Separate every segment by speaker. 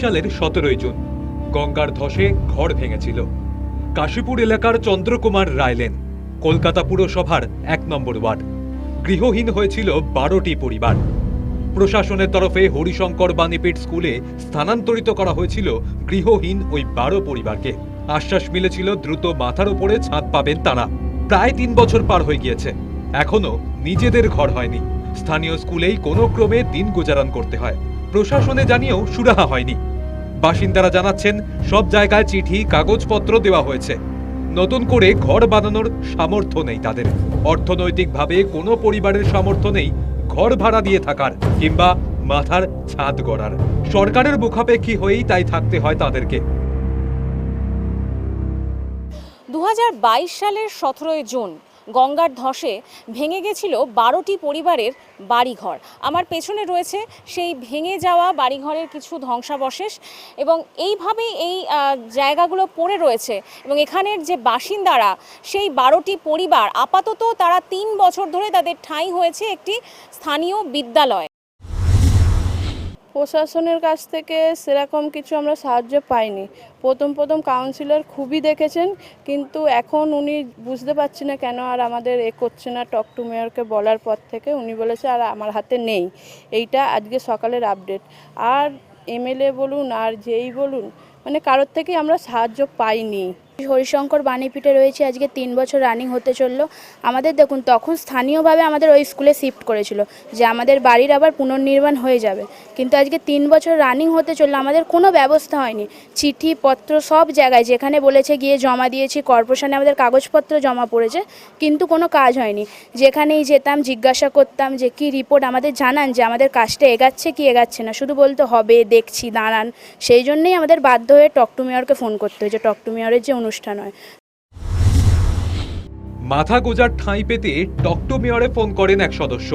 Speaker 1: সালের সতেরোই জুন, গঙ্গার ধসে ঘর ভেঙেছিল। কাশীপুর এলাকার চন্দ্রকুমার রায়লেন, কলকাতা পুরসভার এক নম্বর ওয়ার্ড। গৃহহীন হয়েছিল বারোটি পরিবার। প্রশাসনের তরফে হরিশঙ্কর বাণীপীঠ স্কুলে স্থানান্তরিত করা হয়েছিল গৃহহীন ওই বারো পরিবারকে। আশ্বাস মিলেছিল দ্রুত মাথার উপরে ছাদ পাবেন তারা। প্রায় তিন বছর পার হয়ে গিয়েছে। এখনও নিজেদের ঘর হয়নি। স্থানীয় স্কুলেই কোনো ক্রমে দিন গুজারান করতে হয়। প্রশাসনে জানিয়েও সুরাহা হয়নি। বাসিন্দারা জানাচ্ছেন, সব জায়গায় চিঠি, কাগজপত্র দেওয়া হয়েছে। নতুন করে ঘর বানানোর সামর্থ্য নেই তাদের। অর্থনৈতিকভাবে কোনো পরিবারের সামর্থ্য নেই ঘর ভাড়া দিয়ে থাকার কিংবা মাথার ছাদ গড়ার। সরকারের মুখাপেক্ষী হয়েই তাই থাকতে হয় তাদেরকে।
Speaker 2: দু হাজার বাইশ সালের সতেরোই জুন গঙ্গার ধসে ভেঙে গেছিল বারোটি পরিবারের বাড়িঘর। আমার পেছনে রয়েছে সেই ভেঙে যাওয়া বাড়িঘরের কিছু ধ্বংসাবশেষ এবং এইভাবেই এই জায়গাগুলো পড়ে রয়েছে এবং এখানের যে বাসিন্দারা, সেই বারোটি পরিবার আপাতত তারা তিন বছর ধরে তাদের ঠাঁই হয়েছে একটি স্থানীয় বিদ্যালয়।
Speaker 3: প্রশাসনের কাছ থেকে সেরকম কিছু আমরা সাহায্য পাইনি। প্রথম প্রথম কাউন্সিলর খুবই দেখেছেন, কিন্তু এখন উনি বুঝতে পারছি না কেন আর আমাদের এ করছে না। টক টু মেয়রকে বলার পর থেকে উনি বলেছে, আর আমার হাতে নেই। এইটা আজকে সকালের আপডেট আর এমএলএ বলুন আর যেই বলুন মানে কারোর থেকেই আমরা সাহায্য পাইনি।
Speaker 4: হরিশঙ্কর বাণীপীঠে রয়েছে, আজকে তিন বছর রানিং হতে চলল। আমাদের দেখুন, তখন স্থানীয়ভাবে আমাদের ওই স্কুলে শিফট করেছিল, যে আমাদের বাড়ির আবার পুনর্নির্মাণ হয়ে যাবে। কিন্তু আজকে তিন বছর রানিং হতে চলল, আমাদের কোনো ব্যবস্থা হয়নি। চিঠি, পত্র সব জায়গায়, যেখানে বলেছে গিয়ে জমা দিয়েছি কর্পোরেশনে আমাদের কাগজপত্র জমা পড়েছে, কিন্তু কোনো কাজ হয়নি। যেখানেই যেতাম, জিজ্ঞাসা করতাম যে কি রিপোর্ট আমাদের জানান যে আমাদের কাজটা এগাচ্ছে কি এগাচ্ছে না। শুধু বলতে, হবে, দেখছি, দাঁড়ান। সেই জন্যই আমাদের বাধ্য হয়ে টকটু মেয়রকে ফোন করতে হয়েছে টকটু মেয়রের যে অনুষ্ঠান হয়।
Speaker 1: মাথা গোজার ঠাঁই পেতে টকটো মেয়রে ফোন করেন এক সদস্য।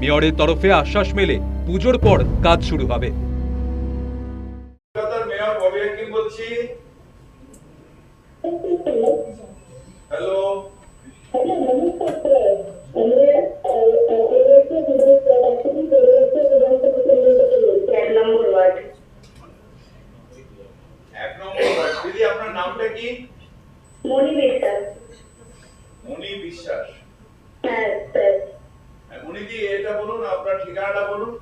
Speaker 1: মেয়রের তরফে আশ্বাস মেলে পুজোর পর কাজ শুরু হবে।
Speaker 5: বলছি। হ্যালো কি?
Speaker 6: মনি বিশ্বাস।
Speaker 5: মনি বিশ্বাস।
Speaker 6: হ্যাঁ স্যার।
Speaker 5: হ্যাঁ, মনিদি এটা বলুন আপনার ঠিকানাটা বলুন।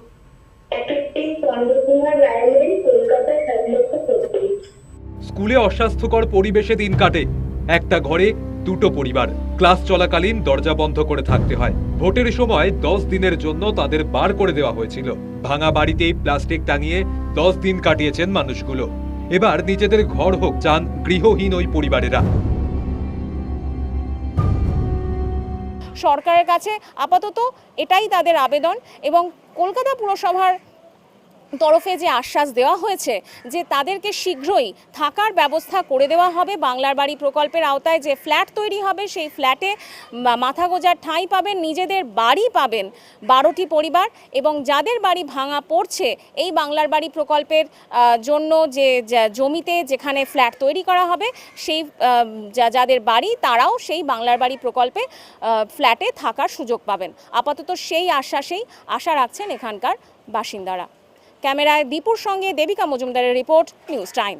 Speaker 1: স্কুলে অস্বাস্থ্যকর পরিবেশে দিন কাটে। একটা ঘরে দুটো পরিবার। ক্লাস চলাকালীন দরজা বন্ধ করে থাকতে হয়। ভোটের সময় দশ দিনের জন্য তাদের বার করে দেওয়া হয়েছিল। ভাঙা বাড়িতেই প্লাস্টিক টাঙিয়ে দশ দিন কাটিয়েছেন মানুষগুলো। এবার নিজেদের ঘর হোক চান গৃহহীন ওই পরিবারেরা।
Speaker 2: সরকারের কাছে আপাতত এটাই তাদের আবেদন এবং কলকাতা পুরসভার তরফে যে আশ্বাস দেওয়া হয়েছে যে তাদেরকে শীঘ্রই থাকার ব্যবস্থা করে দেওয়া হবে। বাংলার বাড়ি প্রকল্পের আওতায় যে ফ্ল্যাট তৈরি হবে, সেই ফ্ল্যাটে মাথা গোজার ঠাঁই পাবেন, নিজেদের বাড়ি পাবেন বারোটি পরিবার এবং যাদের বাড়ি ভাঙা পড়ছে, এই বাংলার বাড়ি প্রকল্পের জন্য যে জমিতে যেখানে ফ্ল্যাট তৈরি করা হবে, সেই যাদের বাড়ি, তারাও সেই বাংলার বাড়ি প্রকল্পে ফ্ল্যাটে থাকার সুযোগ পাবেন। আপাতত সেই আশ্বাসেই আশা রাখছেন এখানকার বাসিন্দারা। ক্যামেরায় দীপুর সঙ্গে দেবিকা মজুমদারের রিপোর্ট নিউজ টাইম।